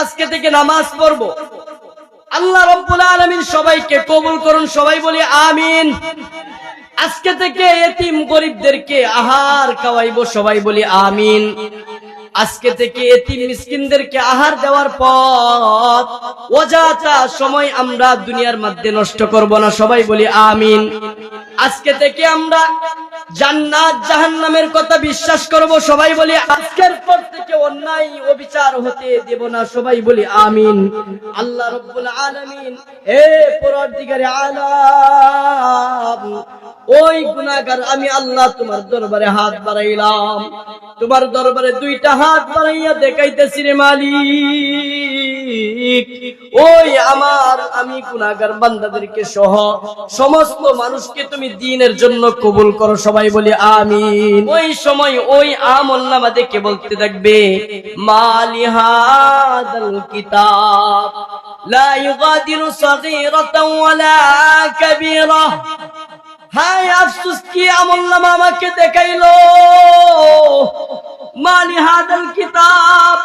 আজকে থেকে নামাজ পড়ব। আল্লাহ রব্বুল আলামিন সবাইকে কবুল করুন, সবাই বলি আমিন। আজকে থেকে এতিম গরিবদেরকে আহার খাওয়াইবো, সবাই বলি আমিন। আজকে থেকে এতিম মিসকিনদেরকে আহার দেওয়ার পর অযথা সময় আমরা দুনিয়ার মধ্যে নষ্ট করব না, সবাই বলি আমিন। আজকে থেকে আমরা জান্নাত, জাহান্নামের কথা বিশ্বাস করব, সবাই বলি আজকের পর থেকে অন্যায় অবিচার হতে দেব না, সবাই বলি আমিন। আল্লাহ রব্বুল আলামিন, হে পরওয়ারদিগারে আলাম ওই গুনাহগার, আমি আল্লাহ তোমার দরবারে হাত বাড়াইলাম। তোমার দরবারে দুইটা হাত বাড়াইয়া দেখাইতেছি রে মালিক। ওই আমার, আমি গুনাহগার বান্দাদেরকে সহ সমস্ত মানুষকে তুমি দিনের জন্য কবুল করো, সবাই বলি আমি ওই সময় ওই আমল নামা দেখে বলতে থাকবে মালিহাদাল কিতাব, লা ইউগাদিরু সাগীরাতাও ওয়ালা কাবীরা। হায় আফসুস, কি আমল নামা আমাকে দেখাইলো? মালি হাদাল কিতাব,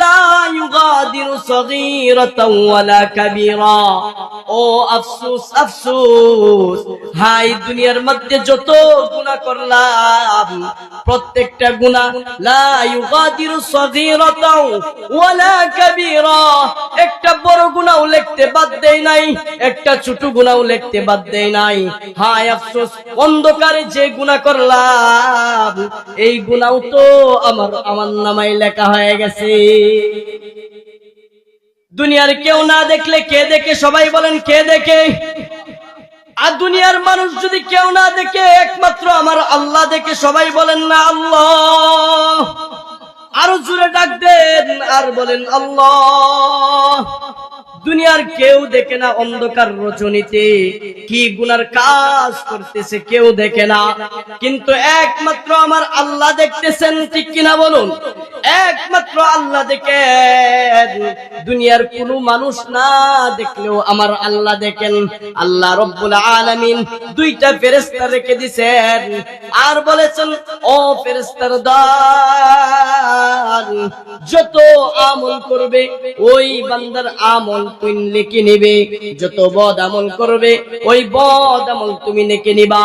লা ইউগাদিরু সাগীরাতাও ওয়ালা কাবীরা। ও আফসুস আফসুস হাই দুনিয়ার মধ্যে যত গুনাহ করলাম, প্রত্যেকটা গুনাহ লা ইউগাদিরু সাগীরাতাও ওয়ালা কাবীরা। একটা বড় গুনাহও লিখতে বাদ দেয় নাই, একটা ছোট গুনাহও লিখতে বাদ দেয় নাই। হায় আফসোস, অন্ধকারে যে গুনাহ করলাম, এই গুনাহও তো আমার আমার নামায় লেখা হয়ে গেছে। দুনিয়ার কেউ না দেখলে কে দেখে, সবাই বলেন কে দেখে? আর দুনিয়ার মানুষ যদি কেউ না দেখে, একমাত্র আমার আল্লাহ দেখে সবাই বলেন না আল্লাহ। আরও জুড়ে ডাক দেন আর বলেন আল্লাহ। দুনিয়ার কেউ দেখে না অন্ধকার রচনীতে। কি গুনার কাজ করতেছে কেউ দেখে না। কিন্তু একমাত্র আমার আল্লাহ দেখতেছেন, ঠিক কিনা বলুন? একমাত্র আল্লাহ দেখেন। দুনিয়ার কোন মানুষ না দেখলেও আমার আল্লাহ দেখেন। আল্লাহ রব্বুল আলামিন দুইটা ফেরেস্তা রেখে দিছেন। আর বলেছেন, ও ফেরেশতার দান যত আমল করবে, ওই বান্দার আমল তুমি লিখে নিবে? যত বদ আমল করবে, ওই বদ আমল তুমি লিখে নিবা।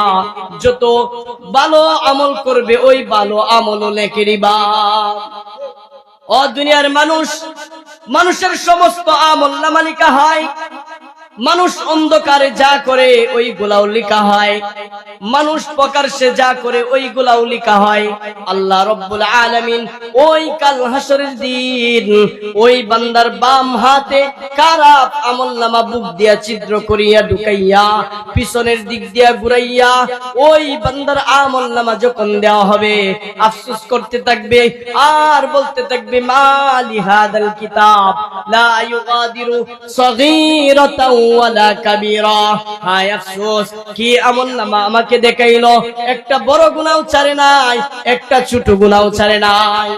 যত ভালো আমল করবে, ওই ভালো আমলও লিখে নিবা। অ দুনিয়ার মানুষ, মানুষের সমস্ত আমল নামালিকা হয়। মানুষ অন্ধকারে যা করে, ওই গোলাও লিখা হয়। মানুষ প্রকাশ্যে যা করে, ওই গোলাও লিখা হয়। আল্লাহ রব্বুল আলামিন ওই কাল হাসরের দিন ওই বান্দার বাম হাতে খারাপ আমল নামা বুক দিয়া ছিদ্র করিয়া ঢুকাইয়া, পিছনের দিক দিয়া ঘুরাইয়া ওই বান্দার আমল নামা যখন দেওয়া হবে, আফসোস করতে থাকবে, আর বলতে থাকবে মালি হাদাল কিতাব, লা ইউগাদিরু সগীরাতাও কি নামা আমাকে দেখাইলো? একটা বড় গুনাহ ছাড়ে নাই একটা ছোট গুনাহ ছাড়ে নাই।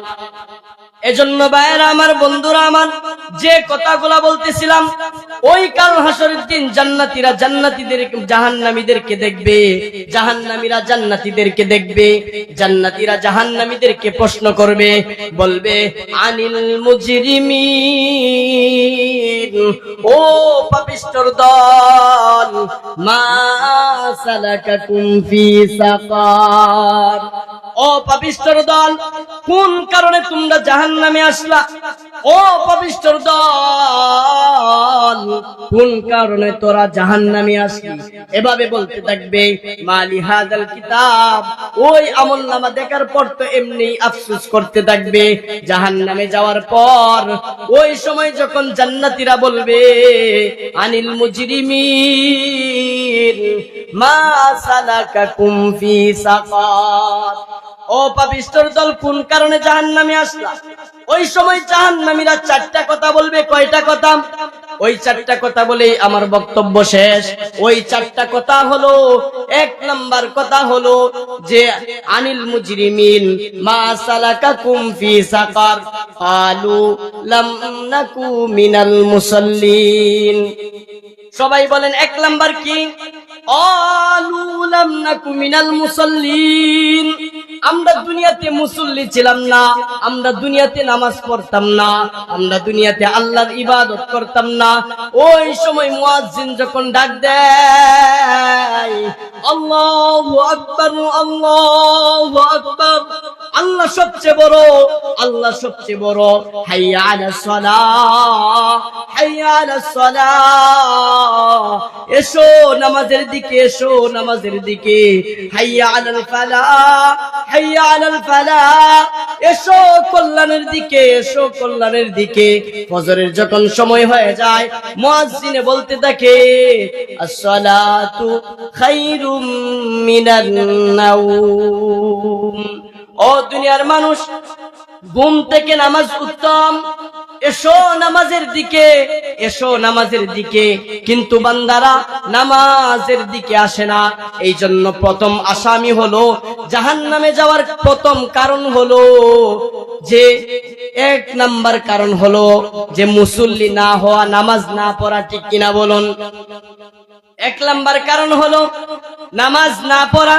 এজন্য ভাইয়েরা আমার, বন্ধুরা আমার, যে কথাগুলা বলতেছিলাম, ওই কাল হাসরের দিন জান্নাতীরা জান্নাতীদের জাহান্নামীদেরকে দেখবে, জাহান্নামীরা জান্নাতীদেরকে দেখবে, জান্নাতীরা জাহান্নামীদেরকে প্রশ্ন করবে, বলবে, আনিল মুজরিমিন, ও পাপিষ্ঠর দল, মা সালাকাকুম ফি সাকার ও পাপিষ্ঠর দল, কোন কারণে তোমরা জাহান্নামে আসলা। ও পাপিষ্ঠর দল, কোন কারণে তোরা জাহান্নামে আসলি? এভাবে বলতে থাকবে মালি হাদাল কিতাব। ওই আমল নামা দেখার পর তো এমনি আফসোস করতে থাকবে, জাহান্নামে যাওয়ার পর। ওই সময় যখন জান্নাতীরা বলবে, আনিল মুজরিমিন, মা সালাকাকুম ফি সাকার। ও দল, কোন কারণে জাহান্নামে আসলা? ওই সময় জাহান্নামীরা চারটা কথা বলবে, কয়টা কথা? ওই চারটা কথা আমার বক্তব্য শেষ। ওই চারটা কথা হলো, এক নাম্বার কথা হলো যে, আনিল মুজরিমিন, মা সালাকাকুম ফি সাকার, কালু লাম নাকু মিনাল মুসাল্লিন। সবাই বলেন, এক নাম্বার কি? قالوا لم نك من المصلين আমরা দুনিয়াতে মুসল্লি ছিলাম না আমরা দুনিয়াতে নামাজ পড়তাম না আমরা দুনিয়াতে আল্লাহর ইবাদত করতাম না ওই সময় মুয়াজ্জিন যখন ডাক দেয় আল্লাহু আকবার আল্লাহু আকবার আল্লাহ সবচেয়ে বড় আল্লাহ সবচেয়ে বড় হাইয়া আলাস সালাহ হাইয়া আলাস সালাহ এসো নামাজের দিকে এসো নামাজের দিকে। হাইয়া আলাল ফালাহ হাইয়া আলাল ফালাহ এসো কল্যাণের দিকে, এসো কল্যাণের দিকে। ফজরের যখন সময় হয়ে যায়, মুয়াজ্জিনে বলতে থাকে, আসসালাতু খাইরুম মিনান নাওম। ও দুনিয়ার মানুষ ঘুম থেকে নামাজ উত্তম। এসো নামাজের দিকে, এসো নামাজের দিকে। কিন্তু বান্দারা নামাজের দিকে আসে না। এই জন্য প্রথম আসামি হলো জাহান নামে যাওয়ার প্রথম কারণ হলো যে, এক নাম্বার কারণ হলো যে মুসল্লি না হওয়া, নামাজ না পড়া ঠিক কিনা বলুন। এক নাম্বার কারণ হলো নামাজ না পড়া,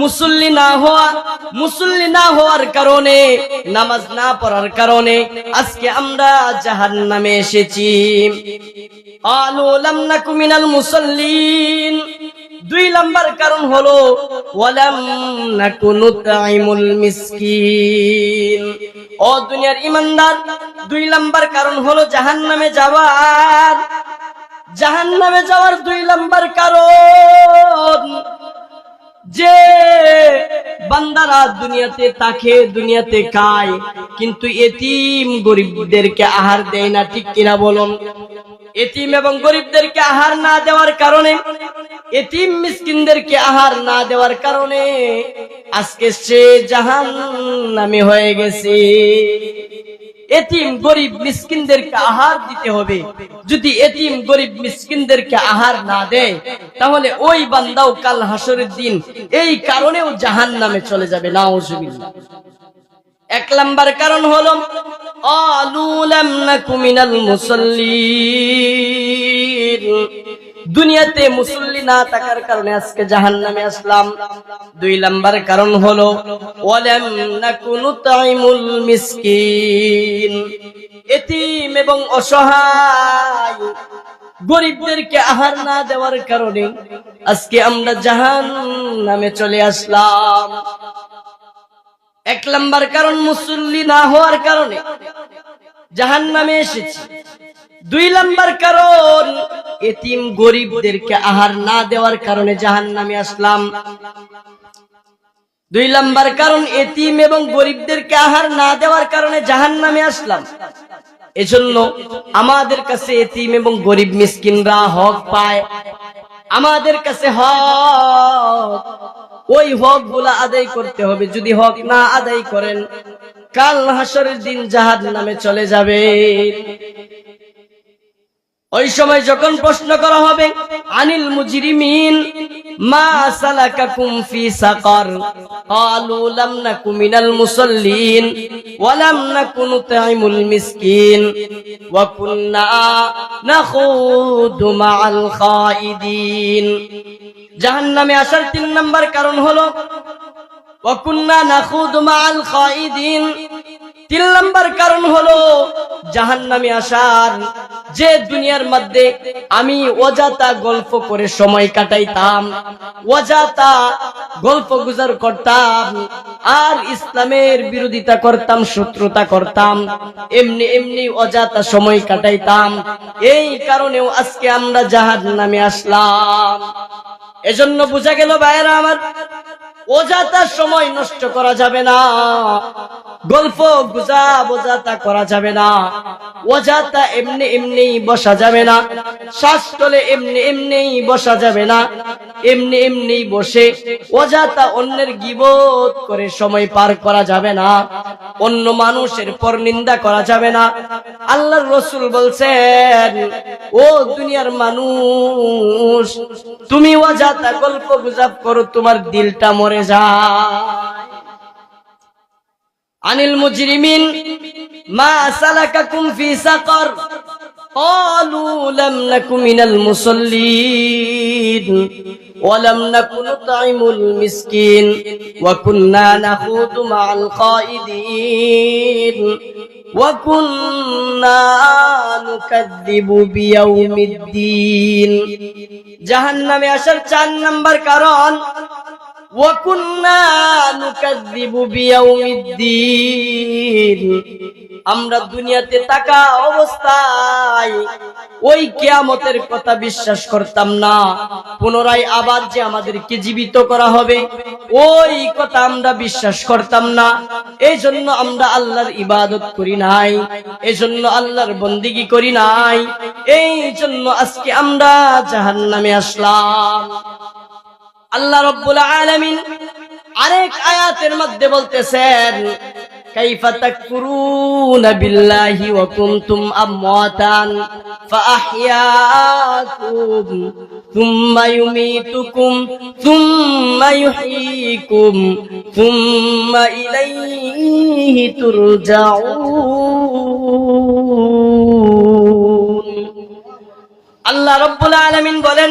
মুসল্লি না হওয়া। মুসল্লি না হওয়ার কারণে, নামাজ না পড়ার কারণে আজকে আমরা জাহান নামে এসেছি। আলু লাম নাকু মিনাল মুসল্লিন। দুই নাম্বার কারণ হলো, ওয়ালাম নুতাইমুল মিসকিন। ও দুনিয়ার ইমানদার, দুই নাম্বার কারণ হলো জাহান নামে যাওয়ার। জাহান নামে যাওয়ার দুই নম্বর কারণ যে বান্দারা দুনিয়াতে তাকে দুনিয়াতে খায়, কিন্তু এতিম গরিবদেরকে আহার দেয় না, ঠিক কিনা বলুন? এতিম এবং গরিবদেরকে আহার না দেওয়ার কারণে, এতিম মিসকিনদেরকে আহার না দেওয়ার কারণে আজকে সে জাহান নামে হয়ে গেছে। এতিম গরিব মিসকিনদেরকে আহার দিতে হবে। যদি এতিম গরিব মিসকিনদেরকে আহার না দেয়, তাহলে ওই বান্দাও কাল হাসরের দিন এই কারণেও জাহান নামে চলে যাবে। নাউজুবিল্লাহ। এক নাম্বার কারণ হলো আলুলাম নাকু মিনাল মুসাল্লিন। দুনিয়াতে মুসল্লি না থাকার কারণে আজকে জাহান নামে আসলাম। দুই নাম্বার কারণ হলো এতিম এবং অসহায় গরিবদেরকে আহার না দেওয়ার কারণে আজকে আমরা জাহান নামে চলে আসলাম। এক নাম্বার কারণ, মুসল্লি না হওয়ার কারণে জাহান নামে এসেছি। দুই নাম্বার কারণ এতিম গরিবদেরকে আহার না দেওয়ার কারণে জাহান নামে আসলাম। দুই নাম্বার কারণ, এতিম এবং গরিবদেরকে আহার না দেওয়ার কারণে জাহান নামে আসলাম। এজন্য আমাদের কাছে এতিম এবং গরিব মিসকিনরা হক পায়। আমাদের কাছে হক, ওই হকগুলা আদায় করতে হবে। যদি হক না আদায় করেন, কাল হাসরের দিন জাহাজ নামে চলে যাবে। ওই সময় যখন প্রশ্ন করা হবে, আনিল মুজরিমিন, মা সালাকাকুম ফি সাকার? ক্বালু লাম নাকুম মিনাল মুসাল্লিন, ওয়া লাম নাকুন তাইমুল মিসকিন, ওয়া কুননা নাখুদু মাআল খাইদিন জাহান্নামে আসার তিন নাম্বার কারণ হলো, ওয়া কুননা নাখুদু মাআল খাইদিন তিন নাম্বার কারণ হলো জাহান্নামে আসার। যে দুনিয়ার মধ্যে আমি অজাতা গল্প করে সময় কাটাইতাম, অজাতা গল্প গুজার করতাম, আর ইসলামের বিরোধিতা করতাম, শত্রুতা করতাম, এমনি এমনি অজাতা সময় কাটাইতাম। এই কারণেও আজকে আমরা জাহাজ নামে আসলাম। এজন্য বোঝা গেল ভাইয়েরা আমার অজাতা সময় নষ্ট করা যাবে না। গল্প গুজা বোঝাতা করা যাবে না। অজাতা এমনি এমনি বসা যাবে না। শ্বাস তোলে এমনি এমনি বসা যাবে না। এমনি এমনি বসে অজাতা অন্যের গিবত করে সময় পার করা যাবে না। অন্য মানুষের পর নিন্দা করা যাবে না। আল্লাহর রসুল বলছেন, ও দুনিয়ার মানুষ, তুমি অজাতা গল্প গুজাব করো, তোমার দিলটা মরে যায় আনিল মুজরিমিন মা সালাকাকুম ফি সাকার قالوا لم نك من المصلين ولم نك نطعم المسكين وكنا نخوض مع الخائدين وكنا نكذب بيوم الدين জাহান্নামে আসার চার নাম্বার কারণ আমরা দুনিয়াতে থাকা অবস্থায় ওই কেয়ামতের কথা বিশ্বাস করতাম না। পুনরায় আবার যে আমাদেরকে জীবিত করা হবে, ওই কথা আমরা বিশ্বাস করতাম না। এই জন্য আমরা আল্লাহর ইবাদত করি নাই এই জন্য আল্লাহর বন্দিগি করি নাই এই জন্য আজকে আমরা জাহান নামে আসলাম। আল্লাহ রব্বুল আলামিন আরেক আয়াতের মধ্যে বলতেছেন, কাইফা তাকফুরুনা বিল্লাহি ওয়া কুনতুম আমওয়াতান ফাআহইয়াকুম থুম্মা ইউমীতুকুম থুম্মা ইউহয়ীকুম থুম্মা ইলাইহি তুরজাউন। আল্লাহ রাব্বুল আলামিন বলেন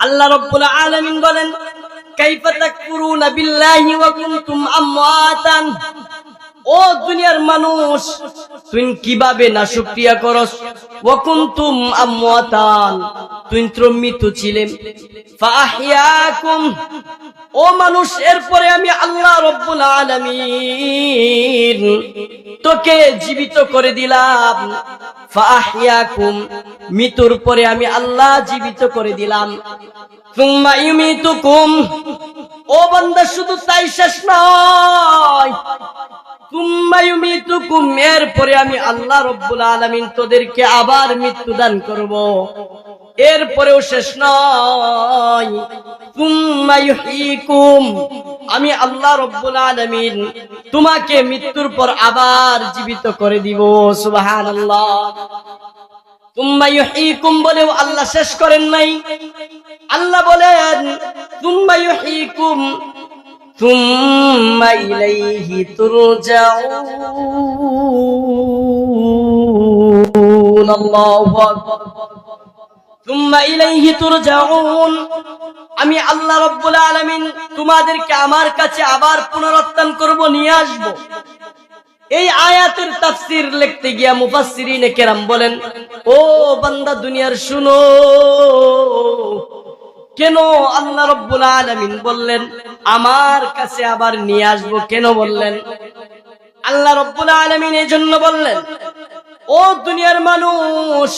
আল্লাহ রব্বুল আলামিন বলেন কাইফা তাকফুরুনা বিল্লাহি ওয়া কুনতুম আমওয়াতান? ও দুনিয়ার মানুষ, তুই কীভাবে না শুকরিয়া করস? কুনতুম আমওয়াতান। তুই তো মৃত ছিলেন ফাহিয়াকুম। ও মানুষ, এরপরে আমি আল্লাহ রব্বুল আলামিন তোকে জীবিত করে দিলাম। ফাহিয়াকুম। মৃত্যুর পরে আমি আল্লাহ জীবিত করে দিলাম। তুম্মা ইউমিতুকুম। ও বান্দা, শুধু তাই শেষ নয়। আমি আল্লাহ তোদেরকে আবার মৃত্যু দান এরপরেও শেষ আমি আল্লাহ তোমাকে মৃত্যুর পর আবার জীবিত করে দিব। সুবহানাল্লাহ। তুম্মা ইউহয়িকুম বলেও আল্লাহ শেষ করেন নাই। আল্লাহ বলেন, তুম্মা তুরজাউন আল্লাহু আকবার তুম্মা ইলাইহি আমি আল্লাহ রব্বুল আলামিন তোমাদেরকে আমার কাছে আবার পুনরুত্থান করব, নিয়ে আসব। এই আয়াতের তাফসীর লিখতে গিয়া মুফাসসিরিনে কেরাম বলেন, ও বান্দা দুনিয়ার শুনো। কেন আল্লাহ রব্বুল আলামিন বললেন আমার কাছে আবার নিয়ে আসব কেন বললেন? আল্লাহ রব্বুল আলামিন এই জন্য বললেন, ও দুনিয়ার মানুষ,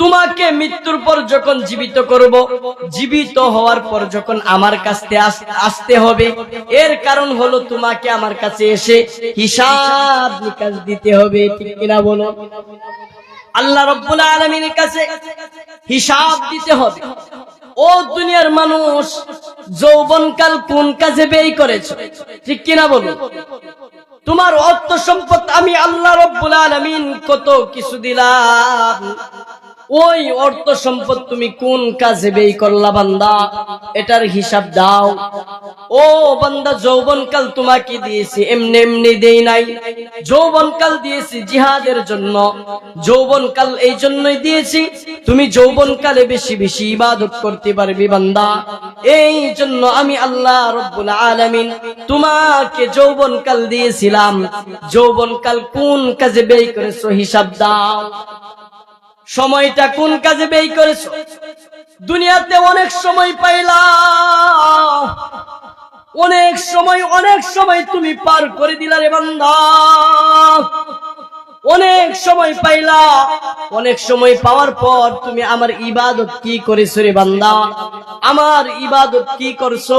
তোমাকে মৃত্যুর পর যখন জীবিত করব, জীবিত হওয়ার পর যখন আমার কাছে আসতে হবে, এর কারণ হলো তোমাকে আমার কাছে এসে হিসাব নিকাশ দিতে হবে, ঠিক কিনা বলো? আল্লাহ রব্বুল আলমিনের কাছে হিসাব দিতে হবে, ও দুনিয়ার মানুষ যৌবনকাল কোন কাজে ব্যয় করেছ? ঠিক কিনা বলো? তোমার অর্থ সম্পদ আমি আল্লাহ রব্বুল আলমিন কত কিছু দিলাম। ওই অর্থ সম্পদ তুমি কোন কাজে ব্যয় করলা বান্দা? এটার হিসাব দাও। ও বান্দা, যৌবনকাল তোমাকে দিয়েছি, এমনি এমনি দেই নাই। যৌবনকাল দিয়েছি জিহাদের জন্য। যৌবনকাল এই জন্যই দিয়েছি, তুমি যৌবনকালে বেশি বেশি ইবাদত করতে পারবি বান্দা। এই জন্য আমি আল্লাহ রব্বুল আলামিন তোমাকে যৌবনকাল দিয়েছিলাম। যৌবনকাল কোন কাজে ব্যয় করেছ হিসাব দাও। সময়টা কোন কাজে ব্যয় করেছ? দুনিয়াতে অনেক সময় পাইলা। অনেক সময় অনেক সময় তুমি পার করে দিলা রে বান্দা। অনেক সময় পাইলা। অনেক সময় পাওয়ার পর তুমি আমার ইবাদত কি করেছ রে বান্দা? আমার ইবাদত কি করছ?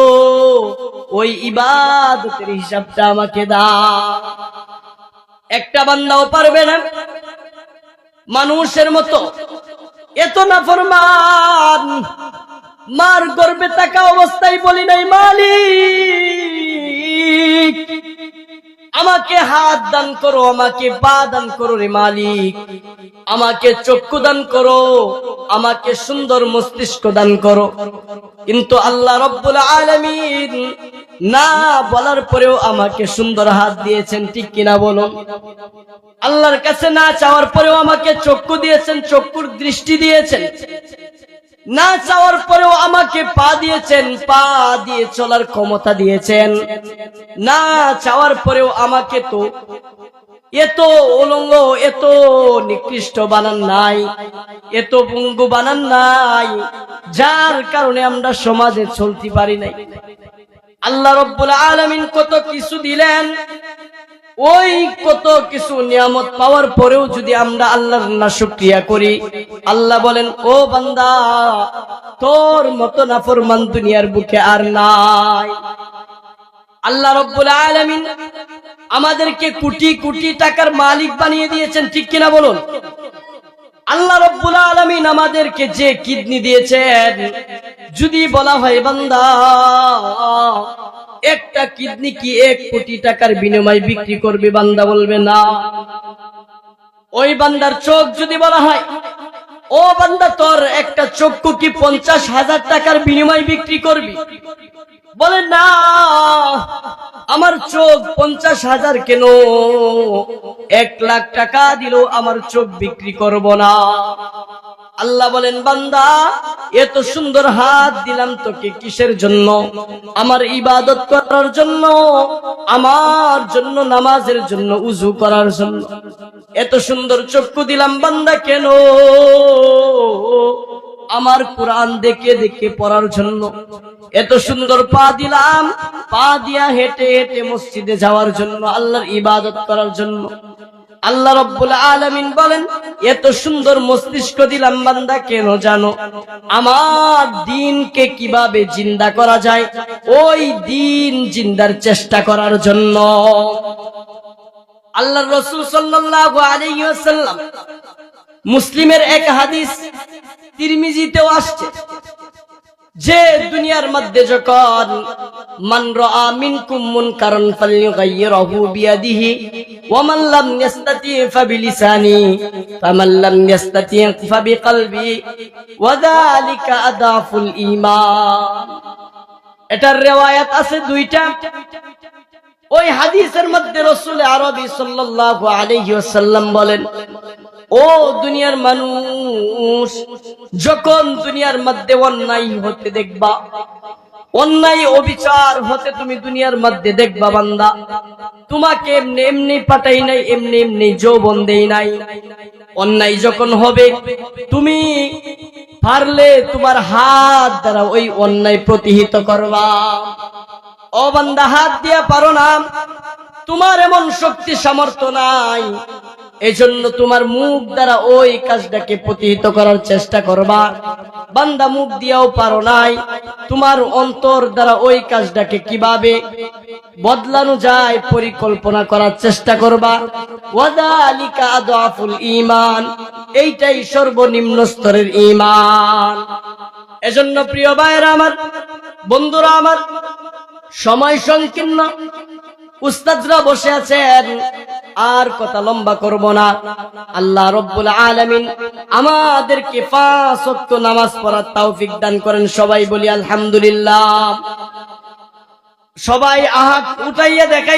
ওই ইবাদতের হিসাবটা আমাকে দা একটা বান্দাও পারবে না? মানুষের মতো। এত না ফরমান মার গর্বে থাকা অবস্থায় বলি নাই মালিক। আমাকে হাত দান করো, আমাকে পা দান করো রে মালিক। আমাকে চক্ষু দান করো, আমাকে সুন্দর মস্তিষ্ক দান করো। কিন্তু আল্লাহ রব্বুল আলামিন না বলার পরেও আমাকে সুন্দর হাত দিয়েছেন, ঠিক কিনা বলুন? আল্লাহর কাছে না চাওয়ার পরেও আমাকে চক্ষু দিয়েছেন, চক্ষুর দৃষ্টি দিয়েছেন। না চাওয়ার পরেও আমাকে পা দিয়েছেন, পা দিয়ে চলার ক্ষমতা দিয়েছেন। না চাওয়ার পরেও আমাকে তো এত অলঙ্গ, এত নিকৃষ্ট বানান নাই, এত পঙ্গু বানান নাই, যার কারণে আমরা সমাজে চলতে পারি নাই। আল্লাহ রব্বুল আলামিন কত কিছু দিলেন ওই কত কিছু নিয়ামত পাওয়ার পরেও যদি আমরা আল্লাহর না শুক্রিয়া করি, আল্লাহ বলেন, ও বান্দা, তোর মতো নাফরমান দুনিয়ার বুকে আর নাই। আল্লাহ রব্বুল আলামিন আমাদেরকে কোটি কোটি টাকার মালিক বানিয়ে দিয়েছেন, ঠিক কিনা বলুন? আল্লাহ রব্বুল আলামিন আমাদেরকে যে কিডনি দিয়েছেন, যদি বলা হয়, বান্দা একটা কিডনি কি এক কোটি টাকার বিনিময় বিক্রি করবে, বান্দা বলবে না। ওই বান্দার চোখ যদি বলা হয়, ও বান্দা, তোর একটা চক্ষু কি পঞ্চাশ হাজার টাকার বিনিময় বিক্রি করবি? বলে, না, আমার চোখ পঞ্চাশ হাজার কেন? এক লাখ টাকা দিলেও আমার চোখ বিক্রি করব না। আল্লাহ বলেন, বান্দা এত সুন্দর হাত দিলাম তোকে কিসের জন্য? আমার ইবাদত করার জন্য, আমার জন্য, নামাজের জন্য, উজু করার জন্য। এত সুন্দর চক্ষু দিলাম বান্দা কেন? আমার কোরআন দেখে দেখে পড়ার জন্য। এত সুন্দর পা দিলাম, পা দিয়া হেঁটে হেঁটে মসজিদে যাওয়ার জন্য, আল্লাহর ইবাদত করার জন্য। আল্লাহ রব্বুল আলামিন বলেন, এত সুন্দর মস্তিষ্ক দিলাম বান্দা, কেন জানো? আমার দিনকে কীভাবে জিন্দা করা যায়? ওই দিন জিন্দার চেষ্টা করার জন্য। আল্লাহ রসুল সাল্লাল্লাহু আলাইহি মুসলিমের এক হাদিস তিরমিজিতেও আসছে। যে দুনিয়ার মধ্যে যখন মান রাআ মিনকুম মুনকারান ফালইউগাইয়িরহু বিয়াদিহি ওয়া মান লাম ইস্তাতি ফাবিলিসানি ফামান লাম ইস্তাতি ফাবিকলবি, ওয়া যালিকা আদাফুল ঈমান। এটার রিওয়ায়াত আছে দুইটা। ওই হাদিসের মধ্যে রসুল আরবি সাল্লাল্লাহু আলাইহি ওয়াসাল্লাম বলেন ও দুনিয়ার মানুষ, যখন দুনিয়ার মধ্যে অন্যায় হতে দেখবা, অন্যায় অবিচার হতে তুমি দুনিয়ার মধ্যে দেখবা বান্দা। তোমাকে এমনি এমনি পাঠাই নাই, এমনি এমনি যৌবন দেই নাই। অন্যায় যখন হবে, তুমি পারলে তোমার হাত দ্বারা ওই অন্যায় প্রতিহিত করবা। বান্দা, হাত দিয়া পারো না। তোমার এমন শক্তি, সামর্থ্য নাই। এজন্য তোমার মুখ দ্বারা ওই কাজটাকে প্রতিহিত করার চেষ্টা করবা। বান্দা মুখ দিয়াও পারো নাই। তোমার অন্তর দ্বারা ওই কাজটাকে কীভাবে বদলানো যায় পরিকল্পনা করার চেষ্টা করবা। ওয়াদালিকা আদাফুল ঈমান, এইটাই সর্বনিম্ন স্তরের ঈমান। এজন্য প্রিয় ভাইয়েরা আমার, বন্ধুরা আমার, সময় সংকীর্ণ। উস্তাদরা বসে আছেন। আর কথা লম্বা করব না। আল্লাহ রব্বুল আলামিন আমাদেরকে পাঁচ নামাজ পড়ার তৌফিক দান করেন। সবাই বলি আলহামদুলিল্লাহ। সবাই আহাত উঠাইয়া দেখাই